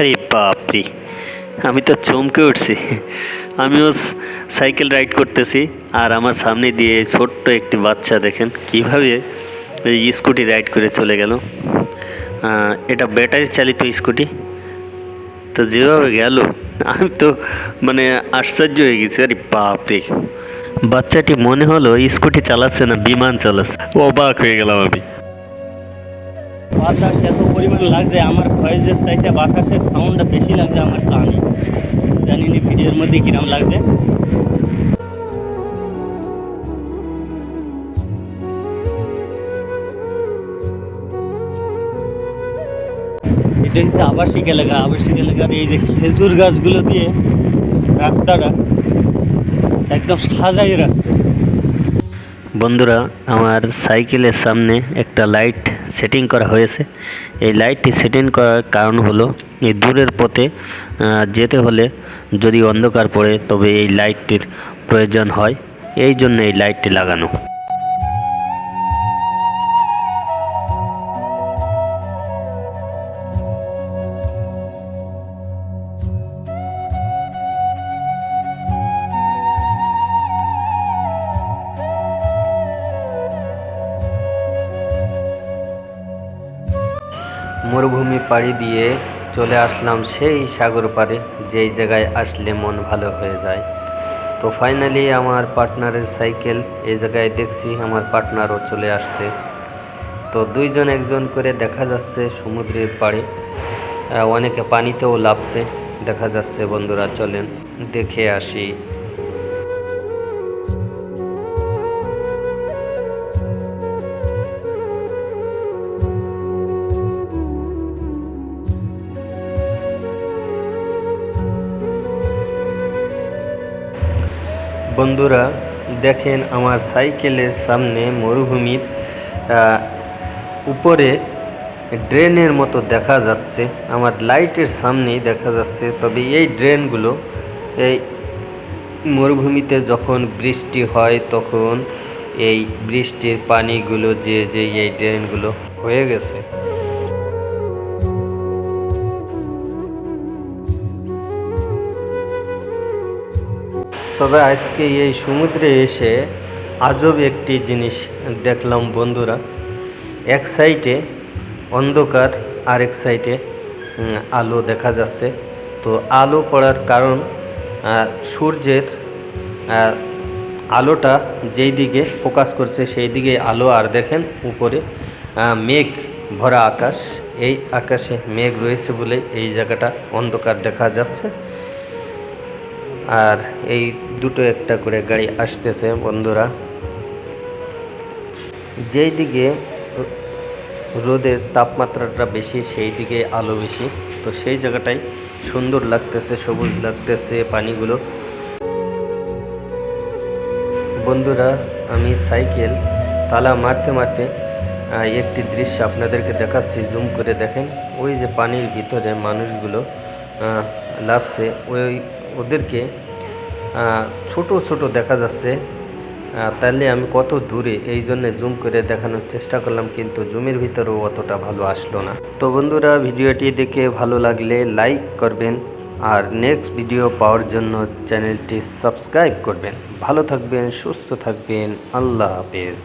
আরে বাপরে, আমি তো চমকে উঠছি। আমিও সাইকেল রাইড করতেছি, আর আমার সামনে দিয়ে ছোট্ট একটি বাচ্চা দেখেন, কীভাবে এই স্কুটি রাইড করে চলে গেল। এটা ব্যাটারি চালিত স্কুটি। তো যেভাবে গেল, আমি তো মানে আশ্চর্য হয়ে গেছি, আরে বাপরে। বাচ্চাটি মনে হলো স্কুটি চালাচ্ছে না, বিমান চালাচ্ছে। অবাক হয়ে গেলাম আমি। বাতাস এত পরিমাণ লাগছে, আমার ভয়েসের চাইতে বাতাসের সাউন্ডটা বেশি লাগছে আমার কানে। জানি না ভিডিওর মধ্যে কিরম লাগছে। এটা হচ্ছে আবাসিক এলাকা। আবাসিক এলাকার এই যে খেজুর গাছগুলো দিয়ে রাস্তাটা একদম সাজাই রাখছে। বন্ধুরা, আমার সাইকেলের সামনে একটা লাইট সেটিং করা হয়েছে। এই লাইটটি সেটিং করার কারণ হলো, এই দূরের পথে যেতে হলে যদি অন্ধকার পড়ে, তবে এই লাইটটির প্রয়োজন হয়। এই জন্য এই লাইটটি লাগানো। মরুভূমি পাড়ি দিয়ে চলে আসলাম সেই সাগর পাড়ে, যেই জায়গায় আসলে মন ভালো হয়ে যায়। তো ফাইনালি আমার পার্টনারের সাইকেল এই জায়গায় দেখছি আমার পার্টনারও চলে আসছে। তো দুইজন একজন করে দেখা যাচ্ছে সমুদ্রের পাড়ে। অনেকে পানিতেও লাভছে দেখা যাচ্ছে বন্ধুরা চলেন দেখে আসি। বন্ধুরা, দেখেন আমার সাইকেলের সামনে মরুভূমির উপরে ড্রেনের মতো দেখা যাচ্ছে। আমার লাইটের সামনেই দেখা যাচ্ছে। তবে এই ড্রেনগুলো, এই মরুভূমিতে যখন বৃষ্টি হয়, তখন এই বৃষ্টির পানিগুলো যে যে, এই ড্রেনগুলো হয়ে গেছে। তবে আজকে এই সমুদ্রে এসে আজব একটি জিনিস দেখলাম বন্ধুরা। এক সাইডে অন্ধকার, আরেক সাইডে আলো দেখা যাচ্ছে। তো আলো পড়ার কারণ সূর্যের আলোটা যেই দিকে ফোকাস করছে সেই দিকে আলো। আর দেখেন উপরে মেঘ ভরা আকাশ। এই আকাশে মেঘ রয়েছে বলে এই জায়গাটা অন্ধকার দেখা যাচ্ছে। আর এই দুটো একটা করে গাড়ি আসতেছে, বন্ধুরা। যেই দিকে রোদের তাপমাত্রাটা বেশি, সেই দিকে আলো বেশি। তো সেই জায়গাটাই সুন্দর লাগতেছে, সবুজ লাগতেছে পানিগুলো। বন্ধুরা, আমি সাইকেল তালা মারতে মারতে একটি দৃশ্য আপনাদেরকে দেখাচ্ছি, জুম করে দেখেন। ওই যে পানির ভিতরে মানুষগুলো লাফছে ওই ওদেরকে ছোট ছোট দেখা যাচ্ছে। তাহলে আমি কত দূরে এই জন্য জুম করে দেখানোর চেষ্টা করলাম, কিন্তু জুমের ভিতরেও অতটা ভালো আসলো না। তো বন্ধুরা, ভিডিওটি দেখে ভালো লাগলে লাইক করবেন, আর নেক্সট ভিডিও পাওয়ার জন্য চ্যানেলটি সাবস্ক্রাইব করবেন। ভালো থাকবেন, সুস্থ থাকবেন, আল্লাহ হাফেজ।